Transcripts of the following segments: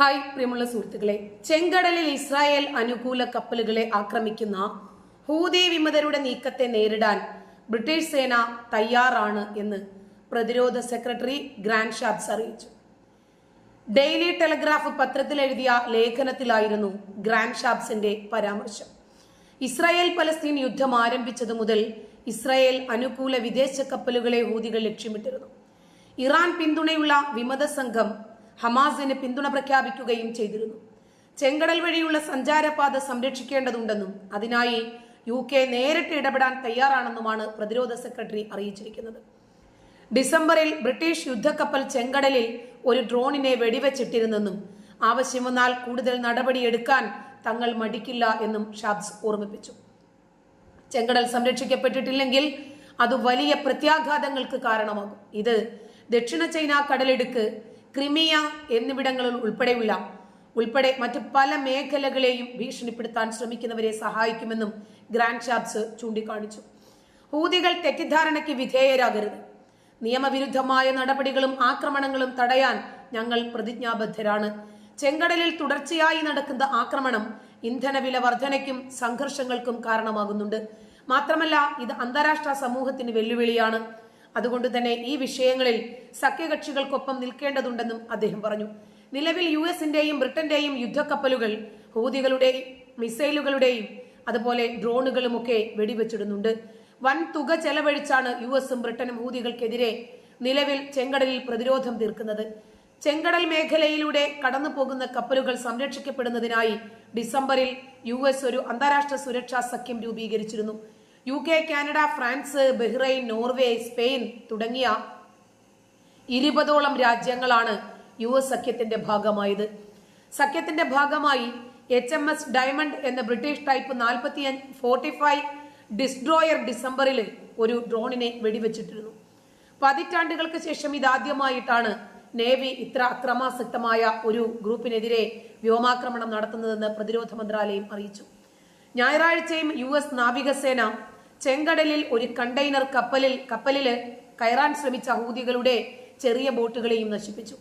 Hi പ്രിയമുള്ള സുഹൃത്തുക്കളെ. ചെങ്കടലിൽ ഇസ്രായേൽ അനുകൂല കപ്പലുകളെ ആക്രമിക്കുന്ന ഹൂതി വിമതരുടെ നീക്കത്തെ നേരിടാൻ ബ്രിട്ടീഷ് സേന തയ്യാറാണ് എന്ന് പ്രതിരോധ സെക്രട്ടറി ഗ്രാൻഡ് ഷാബ്സ് അറിയിച്ചു. ഡെയിലി ടെലഗ്രാഫ് പത്രത്തിൽ എഴുതിയ ലേഖനത്തിലായിരുന്നു ഗ്രാൻഡ് ഷാബ്സിന്റെ പരാമർശം. ഇസ്രായേൽ പലസ്തീൻ യുദ്ധം ആരംഭിച്ചതു മുതൽ ഇസ്രായേൽ അനുകൂല വിദേശ കപ്പലുകളെ ഹൂതികൾ ലക്ഷ്യമിട്ടിരുന്നു. ഇറാൻ പിന്തുണയുള്ള വിമത സംഘം ഹമാസിന് പിന്തുണ പ്രഖ്യാപിക്കുകയും ചെയ്തിരുന്നു. ചെങ്കടൽ വഴിയുള്ള സഞ്ചാരപാത സംരക്ഷിക്കേണ്ടതുണ്ടെന്നും അതിനായി യു കെ നേരിട്ട് ഇടപെടാൻ തയ്യാറാണെന്നുമാണ് പ്രതിരോധ സെക്രട്ടറി അറിയിച്ചിരിക്കുന്നത്. ഡിസംബറിൽ ബ്രിട്ടീഷ് യുദ്ധക്കപ്പൽ ചെങ്കടലിൽ ഒരു ഡ്രോണിനെ വെടിവെച്ചിട്ടിരുന്നെന്നും ആവശ്യം വന്നാൽ കൂടുതൽ നടപടിയെടുക്കാൻ തങ്ങൾ മടിക്കില്ല എന്നും ഷാബ്സ് ഓർമ്മിപ്പിച്ചു. ചെങ്കടൽ സംരക്ഷിക്കപ്പെട്ടിട്ടില്ലെങ്കിൽ അത് വലിയ പ്രത്യാഘാതങ്ങൾക്ക് കാരണമാകും. ഇത് ദക്ഷിണ ചൈന കടലിടുക്ക് ക്രിമിയ എന്നിവിടങ്ങളിൽ ഉൾപ്പെടെയുള്ള ഉൾപ്പെടെ മറ്റ് പല മേഖലകളെയും ഭീഷണിപ്പെടുത്താൻ ശ്രമിക്കുന്നവരെ സഹായിക്കുമെന്നും ഗ്രാൻഡ് ഷാബ്സ് ചൂണ്ടിക്കാണിച്ചു. ഹൂതികൾ തെറ്റിദ്ധാരണയ്ക്ക് വിധേയരാകരുത്. നിയമവിരുദ്ധമായ നടപടികളും ആക്രമണങ്ങളും തടയാൻ ഞങ്ങൾ പ്രതിജ്ഞാബദ്ധരാണ്. ചെങ്കടലിൽ തുടർച്ചയായി നടക്കുന്ന ആക്രമണം ഇന്ധനവില വർധനയ്ക്കും സംഘർഷങ്ങൾക്കും കാരണമാകുന്നുണ്ട്. മാത്രമല്ല ഇത് അന്താരാഷ്ട്ര സമൂഹത്തിന് വെല്ലുവിളിയാണ്. അതുകൊണ്ട് തന്നെ ഈ വിഷയങ്ങളിൽ സഖ്യകക്ഷികൾക്കൊപ്പം നിൽക്കേണ്ടതുണ്ടെന്നും അദ്ദേഹം പറഞ്ഞു. നിലവിൽ യു എസിന്റെയും ബ്രിട്ടന്റെയും യുദ്ധക്കപ്പലുകൾ ഹൂതികളുടെയും മിസൈലുകളുടെയും അതുപോലെ ഡ്രോണുകളുമൊക്കെ വെടിവെച്ചിടുന്നുണ്ട്. വൻ തുക ചെലവഴിച്ചാണ് യു എസും ബ്രിട്ടനും ഹൂതികൾക്കെതിരെ നിലവിൽ ചെങ്കടലിൽ പ്രതിരോധം തീർക്കുന്നത്. ചെങ്കടൽ മേഖലയിലൂടെ കടന്നു പോകുന്ന കപ്പലുകൾ സംരക്ഷിക്കപ്പെടുന്നതിനായി ഡിസംബറിൽ യു ഒരു അന്താരാഷ്ട്ര സുരക്ഷാ സഖ്യം രൂപീകരിച്ചിരുന്നു. U K Canada France Bahrain Norway Spain തുടങ്ങിയ ഇരുപതോളം രാജ്യങ്ങളാണ് യു എസ് സഖ്യത്തിന്റെ ഭാഗമായത്. സഖ്യത്തിന്റെ ഭാഗമായി എച്ച് എം എസ് ഡയമണ്ട് എന്ന ബ്രിട്ടീഷ് ടൈപ്പ് നാൽപ്പത്തി ഫോർട്ടി ഫൈവ് ഡിസ്ട്രോയർ ഡിസംബറിൽ ഒരു ഡ്രോണിനെ വെടിവെച്ചിട്ടിരുന്നു. പതിറ്റാണ്ടുകൾക്ക് ശേഷം ഇതാദ്യമായിട്ടാണ് നേവി ഇത്ര അക്രമാസക്തമായ ഒരു ഗ്രൂപ്പിനെതിരെ വ്യോമാക്രമണം നടത്തുന്നതെന്ന് പ്രതിരോധ മന്ത്രാലയം അറിയിച്ചു. ഞായറാഴ്ചയും യു എസ് നാവികസേന ചെങ്കടലിൽ ഒരു കണ്ടെയ്നർ കപ്പലിൽ കപ്പലിൽ കയറാൻ ശ്രമിച്ച ഹൂതികളുടെ ചെറിയ ബോട്ടുകളെയും നശിപ്പിച്ചു.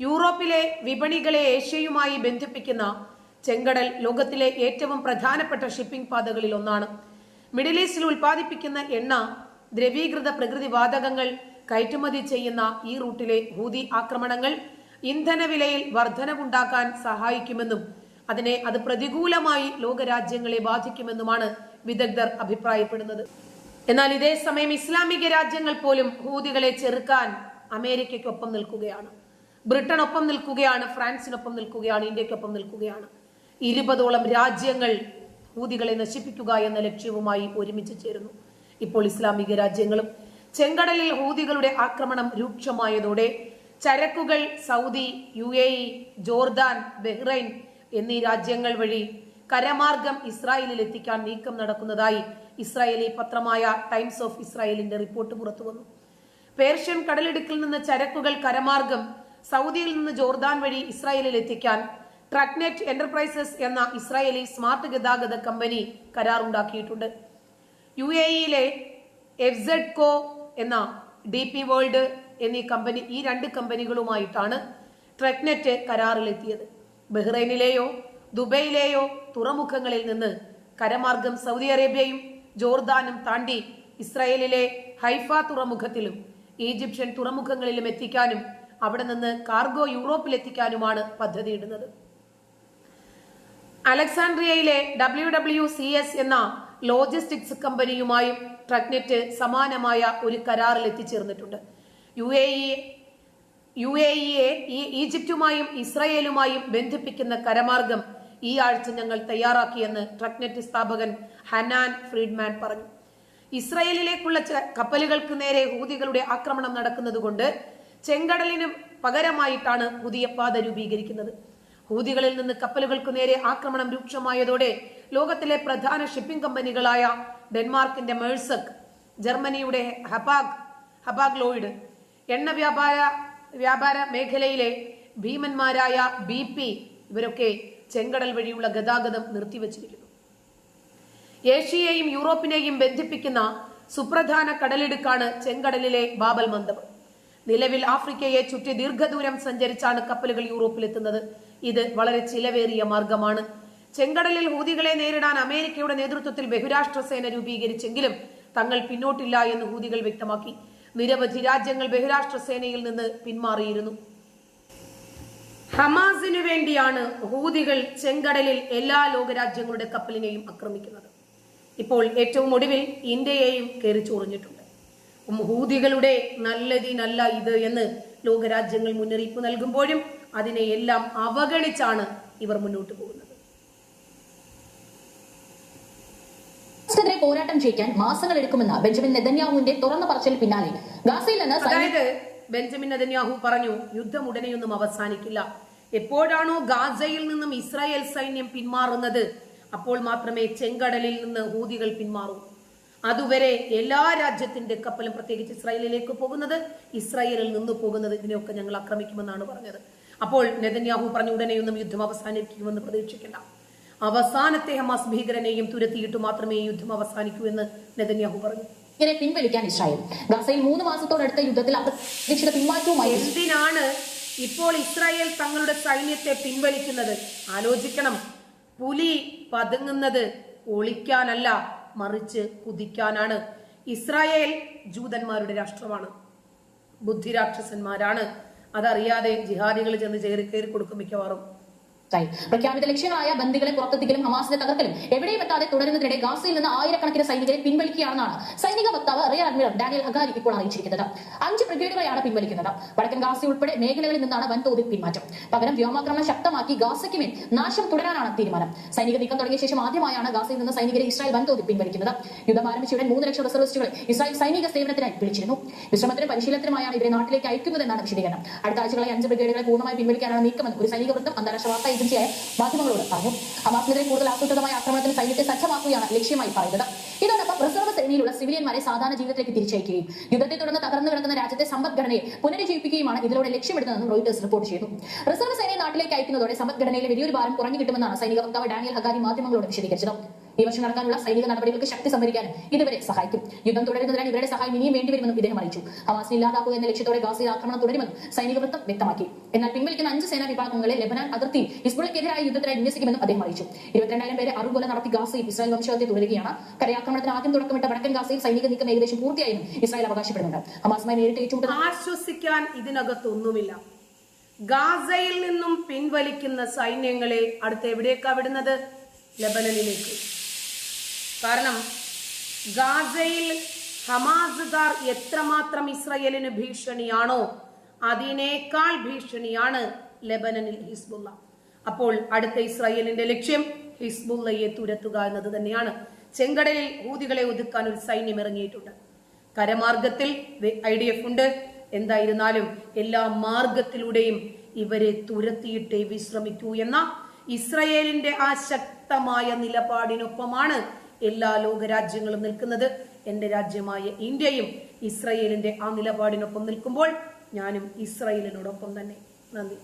യൂറോപ്പിലെ വിപണികളെ ഏഷ്യയുമായി ബന്ധിപ്പിക്കുന്ന ചെങ്കടൽ ലോകത്തിലെ ഏറ്റവും പ്രധാനപ്പെട്ട ഷിപ്പിംഗ് പാതകളിൽ ഒന്നാണ്. മിഡിൽ ഈസ്റ്റിൽ ഉൽപ്പാദിപ്പിക്കുന്ന എണ്ണ ദ്രവീകൃത പ്രകൃതി വാതകങ്ങൾ കയറ്റുമതി ചെയ്യുന്ന ഈ റൂട്ടിലെ ഹൂതി ആക്രമണങ്ങൾ ഇന്ധനവിലയിൽ വർധനവുണ്ടാക്കാൻ സഹായിക്കുമെന്നും അതിനെ അത് പ്രതികൂലമായി ലോകരാജ്യങ്ങളെ ബാധിക്കുമെന്നുമാണ് വിദഗ്ധർ അഭിപ്രായപ്പെടുന്നത്. എന്നാൽ ഇതേ സമയം ഇസ്ലാമിക രാജ്യങ്ങൾ പോലും ഹൂതികളെ ചെറുക്കാൻ അമേരിക്കയ്ക്കൊപ്പം നിൽക്കുകയാണ്. ബ്രിട്ടൻ ഒപ്പം നിൽക്കുകയാണ് ഫ്രാൻസിനൊപ്പം നിൽക്കുകയാണ് ഇന്ത്യക്കൊപ്പം നിൽക്കുകയാണ്. ഇരുപതോളം രാജ്യങ്ങൾ ഹൂതികളെ നശിപ്പിക്കുക എന്ന ലക്ഷ്യവുമായി ഒരുമിച്ച് ചേരുന്നു. ഇപ്പോൾ ഇസ്ലാമിക രാജ്യങ്ങളും ചെങ്കടലിൽ ഹൂതികളുടെ ആക്രമണം രൂക്ഷമായതോടെ ചരക്കുകൾ സൗദി യു ജോർദാൻ ബഹ്റൈൻ എന്നീ രാജ്യങ്ങൾ വഴി കരമാർഗം ഇസ്രായേലിൽ എത്തിക്കാൻ നീക്കം നടക്കുന്നതായി ഇസ്രായേലി പത്രമായ ടൈംസ് ഓഫ് ഇസ്രായേലിന്റെ റിപ്പോർട്ട് പുറത്തു വന്നു. പേർഷ്യൻ കടലിടുക്കിൽ നിന്ന് ചരക്കുകൾ കരമാർഗം സൗദിയിൽ നിന്ന് ജോർദാൻ വഴി ഇസ്രായേലിൽ എത്തിക്കാൻ ട്രക്നെറ്റ് എന്റർപ്രൈസസ് എന്ന ഇസ്രായേലി സ്മാർട്ട് ഗതാഗത കമ്പനി കരാറുണ്ടാക്കിയിട്ടുണ്ട്. യു എ ഇയിലെ എഫ്സെഡ്കോ എന്ന ഡി പി വേൾഡ് എന്നീ കമ്പനി ഈ രണ്ട് കമ്പനികളുമായിട്ടാണ് ട്രക്നെറ്റ് കരാറിലെത്തിയത്. ബഹ്റൈനിലെയോ ദുബൈയിലെയോ തുറമുഖങ്ങളിൽ നിന്ന് കരമാർഗം സൗദി അറേബ്യയും ജോർദാനും താണ്ടി ഇസ്രായേലിലെ ഹൈഫ തുറമുഖത്തിലും ഈജിപ്ഷ്യൻ തുറമുഖങ്ങളിലും എത്തിക്കാനും അവിടെ നിന്ന് കാർഗോ യൂറോപ്പിലെത്തിക്കാനുമാണ് പദ്ധതിയിടുന്നത്. അലക്സാൻഡ്രിയയിലെ ഡബ്ല്യു ഡബ്ല്യു സി എസ് എന്ന ലോജിസ്റ്റിക്സ് കമ്പനിയുമായും ട്രക്നെറ്റ് സമാനമായ ഒരു കരാറിൽ എത്തിച്ചേർന്നിട്ടുണ്ട്. U A E U A ഇയെ ഈജിപ്തുമായും ഇസ്രയേലുമായും ബന്ധിപ്പിക്കുന്ന കരമാർഗം ഈ ആഴ്ച ഞങ്ങൾ തയ്യാറാക്കിയെന്ന് ട്രക്നെറ്റ് സ്ഥാപകൻ ഹനാൻ ഫ്രീഡ്മാൻ പറഞ്ഞു. ഇസ്രയേലിലേക്കുള്ള കപ്പലുകൾക്ക് നേരെ ഹൂതികളുടെ ആക്രമണം നടക്കുന്നതുകൊണ്ട് ചെങ്കടലിന് പകരമായിട്ടാണ് പുതിയ പാത രൂപീകരിക്കുന്നത്. ഹൂതികളിൽ നിന്ന് കപ്പലുകൾക്ക് നേരെ ആക്രമണം രൂക്ഷമായതോടെ ലോകത്തിലെ പ്രധാന ഷിപ്പിംഗ് കമ്പനികളായ ഡെൻമാർക്കിന്റെ മേഴ്സക് ജർമ്മനിയുടെ ഹപാഗ് ഹപാഗ് ലോയിഡ് എണ്ണ വ്യാപാര വ്യാപാര മേഖലയിലെ ഭീമന്മാരായ ബി പി ഇവരൊക്കെ ചെങ്കടൽ വഴിയുള്ള ഗതാഗതം നിർത്തിവച്ചിരിക്കുന്നു. ഏഷ്യയെയും യൂറോപ്പിനെയും ബന്ധിപ്പിക്കുന്ന സുപ്രധാന കടലിടുക്കാണ് ചെങ്കടലിലെ ബാബൽ മന്ദബ്. നിലവിൽ ആഫ്രിക്കയെ ചുറ്റി ദീർഘദൂരം സഞ്ചരിച്ചാണ് കപ്പലുകൾ യൂറോപ്പിലെത്തുന്നത്. ഇത് വളരെ ചിലവേറിയ മാർഗമാണ്. ചെങ്കടലിൽ ഹൂതികളെ നേരിടാൻ അമേരിക്കയുടെ നേതൃത്വത്തിൽ ബഹുരാഷ്ട്ര സേന രൂപീകരിച്ചെങ്കിലും തങ്ങൾ പിന്നോട്ടില്ല എന്ന് ഹൂതികൾ വ്യക്തമാക്കി. നിരവധി രാജ്യങ്ങൾ ബഹുരാഷ്ട്ര സേനയിൽ നിന്ന് പിന്മാറിയിരുന്നു. ഹമാസിനു വേണ്ടിയാണ് ഹൂതികൾ ചെങ്കടലിൽ എല്ലാ ലോകരാജ്യങ്ങളുടെ കപ്പലിനെയും ആക്രമിക്കുന്നത്. ഇപ്പോൾ ഏറ്റവും ഒടുവിൽ ഇന്ത്യയെയും കയറി ചോറിഞ്ഞിട്ടുണ്ട്. ഹൂതികളുടെ നല്ലതിനല്ല ഇത് എന്ന് ലോകരാജ്യങ്ങൾ മുന്നറിയിപ്പ് നൽകുമ്പോഴും അതിനെ എല്ലാം അവഗണിച്ചാണ് ഇവർ മുന്നോട്ട് പോകുന്നത്. പോരാട്ടം ചെയ്യിക്കാൻ മാസങ്ങൾ എടുക്കുമെന്ന ബെഞ്ചമിൻ നെതന്യാഹുവിന്റെ തുറന്ന പറച്ചിൽ പിന്നാലെ ഗാസയിൽ നിന്ന് അതായത് ബെഞ്ചമിൻ നെതന്യാഹു പറഞ്ഞു യുദ്ധം ഉടനെയൊന്നും അവസാനിക്കില്ല. എപ്പോഴാണോ ഗാസയിൽ നിന്നും ഇസ്രായേൽ സൈന്യം പിന്മാറുന്നത് അപ്പോൾ മാത്രമേ ചെങ്കടലിൽ നിന്ന് ഹൂതികൾ പിന്മാറൂ. അതുവരെ എല്ലാ രാജ്യത്തിന്റെ കപ്പലും പ്രത്യേകിച്ച് ഇസ്രായേലിലേക്ക് പോകുന്നത് ഇസ്രായേലിൽ നിന്ന് പോകുന്നത് ഇതിനെയൊക്കെ ഞങ്ങൾ ആക്രമിക്കുമെന്നാണ് പറഞ്ഞത്. അപ്പോൾ നെതന്യാഹു പറഞ്ഞു ഉടനെയൊന്നും യുദ്ധം അവസാനിക്കുമെന്ന് പ്രതീക്ഷിക്കേണ്ട. അവസാനത്തെ ഹമാസ് ഭീകരനെയും തുരത്തിയിട്ട് മാത്രമേ യുദ്ധം അവസാനിക്കൂ എന്ന് നെതന്യാഹു പറഞ്ഞു. ഇങ്ങനെ പിൻവലിക്കാൻ ഇസ്രായേൽ ഗാസയിൽ മൂന്ന് മാസത്തോടടുത്ത യുദ്ധത്തിൽ അപ്രതീക്ഷിത പിന്മാറ്റവുമായി എന്തിനാണ് ഇപ്പോൾ ഇസ്രായേൽ തങ്ങളുടെ സൈന്യത്തെ പിൻവലിക്കുന്നത്. ആലോചിക്കണം. പുലി പതുങ്ങുന്നത് ഒളിക്കാനല്ല മറിച്ച് കുതിക്കാനാണ്. ഇസ്രായേൽ ജൂതന്മാരുടെ രാഷ്ട്രമാണ്. ബുദ്ധിരാക്ഷസന്മാരാണ്. അതറിയാതെ ജിഹാദികൾ ചെന്ന് ചേറി കയറി കൊടുക്കും മിക്കവാറും. പ്രഖ്യാപിത ലക്ഷ്യങ്ങളായ ബന്ദികളെ പുറത്തെത്തിക്കലും ഹമാസിനെ തകർക്കലും എവിടെയും എത്താതെ തുടരുന്നതിനിടെ ഗാസയിൽ നിന്ന് ആയിരക്കണക്കിന് സൈനികരെ പിൻവലിക്കുകയാണെന്നാണ് സൈനിക വക്താവ് റിയർ അഡ്മിറൽ ഡാനിയൽ ഹഗാരി ഇപ്പോൾ അറിയിച്ചിരിക്കുന്നത്. അഞ്ച് ബ്രിഗേഡുകളെയാണ് പിൻവലിക്കുന്നത്. വടക്കൻ ഗാസ ഉൾപ്പെടെ മേഖലകളിൽ നിന്നാണ് വൻതോതിൽ പിന്മാറ്റം പകരം വ്യോമാക്രമണം ശക്തമാക്കി ഗാസയ്ക്ക് മേൽ നാശം തുടരാനാണ് തീരുമാനം. സൈനിക നീക്കം തുടങ്ങിയ ശേഷം ആദ്യമായാണ് ഗാസയിൽ നിന്ന് സൈനികരെ ഇസ്രായേൽ വൻതോതിൽ പിൻവലിക്കുന്നത്. യുദ്ധം ആരംഭിച്ചയുടൻ മൂന്ന് ലക്ഷം റിസർവിസ്റ്റുകളെ ഇസ്രായേൽ സൈനിക സേവനത്തിനായി വിളിച്ചിരുന്നു. വിശ്രമത്തിനും പരിശീലനത്തിനുമായാണ് ഇവരെ നാട്ടിലേക്ക് അയക്കുന്നതെന്നാണ് വിശദീകരണം. അടുത്ത ആഴ്ചകളായി അഞ്ച് ബ്രിഗേഡുകളെ പൂർണമായി പിൻവലിക്കാനാണ് നീക്കമെന്ന് ഒരു സൈനിക വൃത്തം അന്താരാഷ്ട്ര വാർത്താ ഏജൻസിയായ മാധ്യമങ്ങളോട് പറഞ്ഞു. ഹമാസിനെതിരെ കൂടുതൽ ആസൂത്രിതമായ ആക്രമണത്തിന് സൈന്യത്തെ സജ്ജമാക്കുകയാണ് ലക്ഷ്യമായി പറയുന്നത്. ഇതോടൊപ്പം റിസർവ് സേനയിലുള്ള സിവിലിയന്മാരെ സാധാരണ ജീവിതത്തിലേക്ക് തിരിച്ചയക്കുകയും യുദ്ധത്തെ തുടർന്ന് തകർന്നു കിടക്കുന്ന രാജ്യത്തെ സമ്പദ്ഘടനയെ പുനരുജ്ജീവിപ്പിക്കുകയുമാണ് ഇതിലൂടെ ലക്ഷ്യമിടുന്നതെന്നും റോയിട്ടേഴ്സ് റിപ്പോർട്ട് ചെയ്തു റിസർവ് സേനയെ നാട്ടിലേക്ക് അയക്കുന്നതോടെ സമ്പദ്ഘടനയിലെ വലിയൊരു ഭാരം കുറഞ്ഞു കിട്ടുമെന്നാണ് സൈനിക വക്താവ് ഡാനിയൽ ഹഗാരി മാധ്യമങ്ങളോട് വിശദീകരിച്ചത്. വർഷം നടക്കാനുള്ള സൈനിക നടപടികൾക്ക് ശക്തി സംഭരിക്കാനും ഇതുവരെ സഹായിക്കും. യുദ്ധം തുടരുന്നതിനാൽ ഇവരുടെ സഹായം ഇനിയും വേണ്ടിവരുമെന്നും ഇദ്ദേഹം അറിയിച്ചു. ഹമാസിനെ ഇല്ലാതാക്കുക എന്ന ലക്ഷ്യത്തോടെ ഗാസയിൽ ആക്രമണം തുടരുമെന്നും സൈനിക വൃത്തം വ്യക്തമാക്കി. എന്നാൽ പിൻവലിക്കുന്ന അഞ്ച് സേനാ വിഭാഗങ്ങളെ ലബനാൻ അതിർത്തി ഹിസ്ബുള്ളക്കെതിരായ യുദ്ധത്തിനായി വിന്യസിക്കുമെന്നും അദ്ദേഹം അറിയിച്ചു. ഇരുപത്തിരണ്ടായിരം പേരെ അറുകൊല നടത്തി ഗാസയിൽ ഇസ്രായേൽ വംശഹത്യ തുടരുകയാണ്. കരയാക്രമണത്തിന് ആദ്യം തുടക്കമിട്ട വടക്കൻ ഗാസയിൽ സൈനിക നീക്കം ഏകദേശം പൂർത്തിയായെന്നും ഇസ്രായേൽ അവകാശപ്പെടുന്നുണ്ട്. ഹമാസുമായി നേരിട്ട് ഏറ്റുമുട്ടുന്ന ഇതിനകത്തൊന്നുമില്ല. ഗാസയിൽ നിന്നും പിൻവലിക്കുന്ന സൈന്യങ്ങളെ അടുത്ത് എവിടേക്കാ വിടുന്നത്? ലബനനിലേക്ക്. കാരണം ഗാസയിൽ ഹമാസുകാർ എത്രമാത്രം ഇസ്രയേലിന് ഭീഷണിയാണോ അതിനേക്കാൾ ഭീഷണിയാണ് ലബനനിൽ ഹിസ്ബുള്ള. അപ്പോൾ അടുത്ത ഇസ്രായേലിന്റെ ലക്ഷ്യം ഹിസ്ബുള്ളയെ തുരത്തുക എന്നത് തന്നെയാണ്. ചെങ്കടലിൽ ഊതികളെ ഒതുക്കാൻ ഒരു സൈന്യം ഇറങ്ങിയിട്ടുണ്ട്. കരമാർഗത്തിൽ ഐ ഡി എഫ് ഉണ്ട്. എന്തായിരുന്നാലും എല്ലാ മാർഗത്തിലൂടെയും ഇവരെ തുരത്തിയിട്ടേ വിശ്രമിക്കൂ എന്ന ഇസ്രയേലിന്റെ ആ ശക്തമായ നിലപാടിനൊപ്പമാണ് എല്ലാ ലോകരാജ്യങ്ങളും നിൽക്കുന്നത് എന്റെ രാജ്യമായ ഇന്ത്യയും ഇസ്രയേലിന്റെ ആ നിലപാടിനൊപ്പം നിൽക്കുമ്പോൾ ഞാനും ഇസ്രയേലിനോടൊപ്പം തന്നെ. നന്ദി.